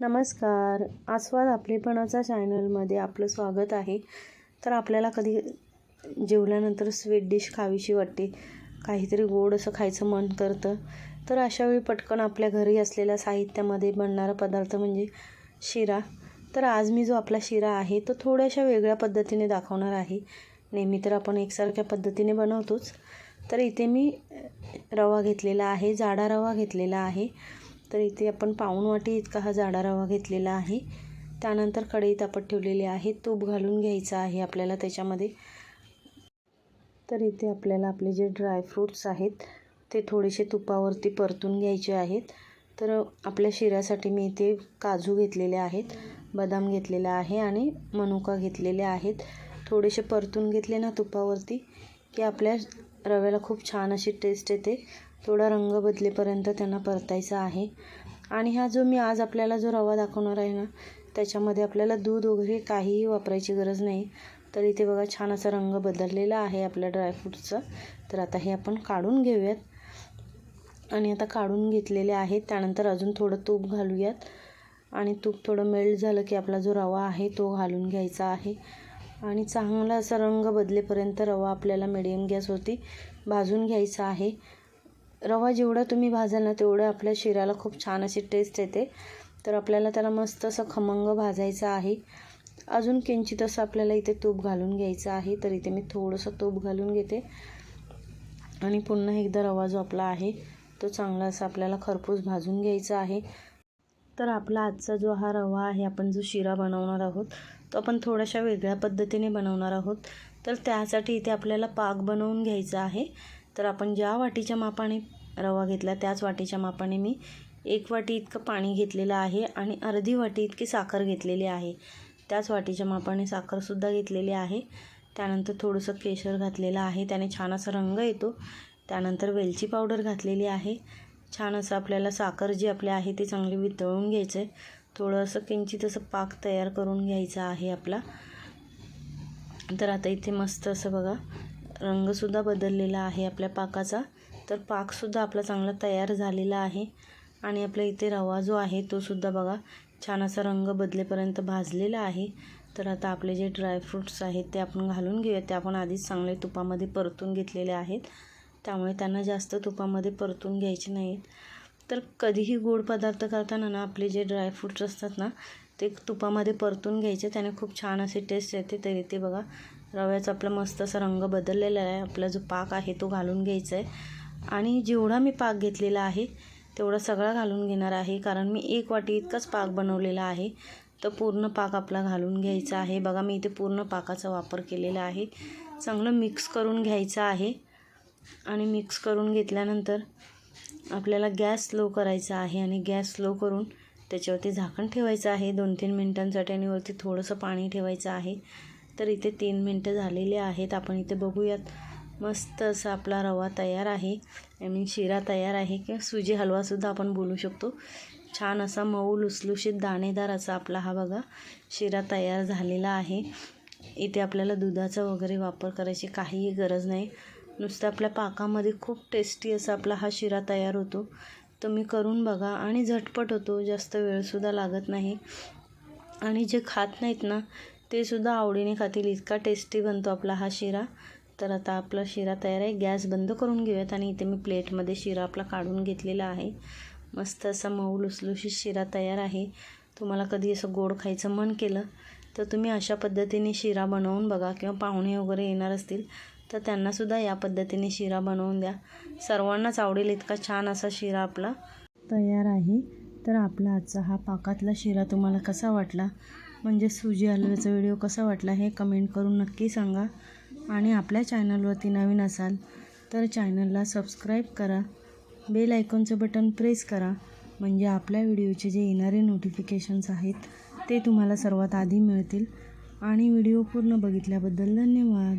नमस्कार. आस्वाद आपलेपणाचा चॅनलमध्ये आपलं स्वागत आहे. तर आपल्याला कधी जेवल्यानंतर स्वीट डिश खावीशी वाटते काहीतरी गोड असं खायचं मन करतं तर अशावेळी पटकन आपल्या घरी असलेल्या साहित्यामध्ये बनणारा पदार्थ म्हणजे शिरा. तर आज मी जो आपला शिरा आहे तो थोड्याशा वेगळ्या पद्धतीने दाखवणार आहे. नेहमी तर आपण एकसारख्या पद्धतीने बनवतोच. तर इथे मी रवा घेतलेला आहे जाडा रवा घेतलेला आहे. तर इथे आपण पाऊण वाटी इतका हा जाडा रवा घेतलेला आहे. त्यानंतर कढईत आपण ठेवलेले आहे. तूप घालून घ्यायचं आहे आपल्याला त्याच्यामध्ये. तर इथे आपल्याला आपले जे ड्रायफ्रूट्स आहेत ते थोडेसे तुपावरती परतून घ्यायचे आहेत. तर आपल्या शिऱ्यासाठी मी इथे काजू घेतलेले आहेत बदाम घेतलेला आहे आणि मनुका घेतलेले आहेत. थोडेसे परतून घेतले ना तुपावरती की आपल्या रव्याला खूप छान अशी टेस्ट येते. थोडा रंग बदलेपर्यंत त्यांना परतायचा आहे. आणि हा जो मी आज आपल्याला जो रवा दाखवणार आहे ना त्याच्यामध्ये आपल्याला दूध वगैरे काहीही वापरायची गरज नाही. तर इथे बघा छान असा रंग बदललेला आहे आपल्या ड्रायफ्रूटचा तर आता हे आपण काढून घेऊयात. आणि आता काढून घेतलेले आहेत. त्यानंतर अजून थोडं तूप घालूयात. आणि तूप थोडं मेल्ट झालं की आपला जो रवा आहे तो घालून घ्यायचा आहे. आणि चांगला असा रंग बदलेपर्यंत रवा आपल्याला मिडियम गॅसवरती भाजून घ्यायचा आहे. रवा जेवढा तुम्ही भाजाल ना तेवढं आपल्या शिऱ्याला खूप छान अशी टेस्ट येते. तर आपल्याला त्याला मस्त असं खमंग भाजायचं आहे. अजून किंचित असं आपल्याला इथे तूप घालून घ्यायचं आहे तर इथे मी थोडंसं तूप घालून घेते. आणि पुन्हा एकदा रवा जो आपला आहे तो चांगला असा आपल्याला खरपूस भाजून घ्यायचा आहे. तर आपला आजचा जो हा रवा आहे आपण जो शिरा बनवणार आहोत तो आपण थोड्याशा वेगळ्या पद्धतीने बनवणार आहोत. तर त्यासाठी इथे आपल्याला पाक बनवून घ्यायचा आहे. तर आपण ज्या वाटीच्या मापाने रवा घेतला त्याच वाटीच्या मापाने मी एक वाटी इतकं पाणी घेतलेलं आहे आणि अर्धी वाटी इतकी साखर घेतलेली आहे. त्याच वाटीच्या मापाने साखरसुद्धा घेतलेली आहे. त्यानंतर थोडंसं केशर घातलेलं आहे. त्याने छान असा रंग येतो. त्यानंतर वेलची पावडर घातलेली आहे. छान असं आपल्याला साखर जी आपली आहे ती चांगली वितळून घ्यायचं आहे थोडंसं किंचित असं पाक तयार करून घ्यायचा आहे आपला. तर आता इथे मस्त असं बघा रंगसुद्धा बदललेला आहे आपल्या पाकाचा. तर पाकसुद्धा आपला चांगला तयार झालेला आहे. आणि आपल्या इथे रवा जो आहे तोसुद्धा बघा छान असा रंग बदलेपर्यंत भाजलेला आहे. तर आता आपले जे ड्रायफ्रूट्स आहेत ते आपण घालून घेऊया. ते आपण आधीच चांगले तुपामध्ये परतून घेतलेले आहेत. त्यामुळे त्यांना जास्त तुपामध्ये परतून घ्यायचे नाहीत. तर कधीही गोड पदार्थ करताना ना आपले जे ड्रायफ्रूट्स असतात ना ते तुपामध्ये परतून घ्यायचे. त्याने खूप छान असे टेस्ट येते. तरी ते बघा रव्याचा आपला मस्त असा रंग बदललेला आहे. आपला जो पाक आहे तो घालून घ्यायचा आहे आणि जेवढा मी पाक घेतलेला आहे तेवढा सगळा घालून घेणार आहे. कारण मी एक वाटी इतकाच पाक बनवलेला आहे. तर पूर्ण पाक आपला घालून घ्यायचा आहे. बघा मी इथे पूर्ण पाकाचा वापर केलेला आहे. चांगलं मिक्स करून घ्यायचं आहे. आणि मिक्स करून घेतल्यानंतर आपल्याला गॅस स्लो करायचा आहे. आणि गॅस स्लो करून त्याच्यावरती झाकण ठेवायचं आहे. दोन तीन मिनटांसाठी आणि वरती थोडंसं पाणी ठेवायचं आहे. तर इथे तीन मिनटं झालेले आहेत. आपण इथे बघूयात. मस्त असा आपला रवा तयार आहे. आय मीन शिरा तयार आहे. किंवा सुजी हलवासुद्धा आपण बोलू शकतो. छान असा मऊ लुसलुशीत दाणेदार असा आपला हा बघा शिरा तयार झालेला आहे. इथे आपल्याला दुधाचा वगैरे वापर करायची काहीही गरज नाही. नुसतं आपल्या पाकामध्ये खूप टेस्टी असा आपला हा शिरा तयार होतो. तुम्ही करून बघा. आणि झटपट होतो. जास्त वेळसुद्धा लागत नाही. आणि जे खात नाहीत ना ते सुद्धा आवडीने खातील. इतका टेस्टी बनतो आपला हा शिरा. तर आता आपला शिरा तयार आहे. गॅस बंद करून घेऊयात आणि इथे मी प्लेटमध्ये शिरा आपला काढून घेतलेला आहे. मस्त असा मऊ लुसलुशीत शिरा तयार आहे. तुम्हाला कधी असं गोड खायचं मन केलं तर तुम्ही अशा पद्धतीने शिरा बनवून बघा किंवा पाहुणे वगैरे येणार असतील तर त्यांनासुद्धा या पद्धतीने शिरा बनवून द्या. सर्वांनाच आवडेल इतका छान असा शिरा आपला तयार आहे. तर आपला आजचा हा पाकातला शिरा तुम्हाला कसा वाटला? म्हणजे सुजी हलव्याचा व्हिडिओ कसा वाटला हे कमेंट करून नक्की सांगा. आणि आपल्या चॅनलवरती नवीन असाल तर चॅनलला सबस्क्राईब करा. बेल आयकॉनचं बटन प्रेस करा. म्हणजे आपल्या व्हिडिओचे जे येणारे नोटिफिकेशन्स आहेत ते तुम्हाला सर्वात आधी मिळतील. आणि व्हिडिओ पूर्ण बघितल्याबद्दल धन्यवाद.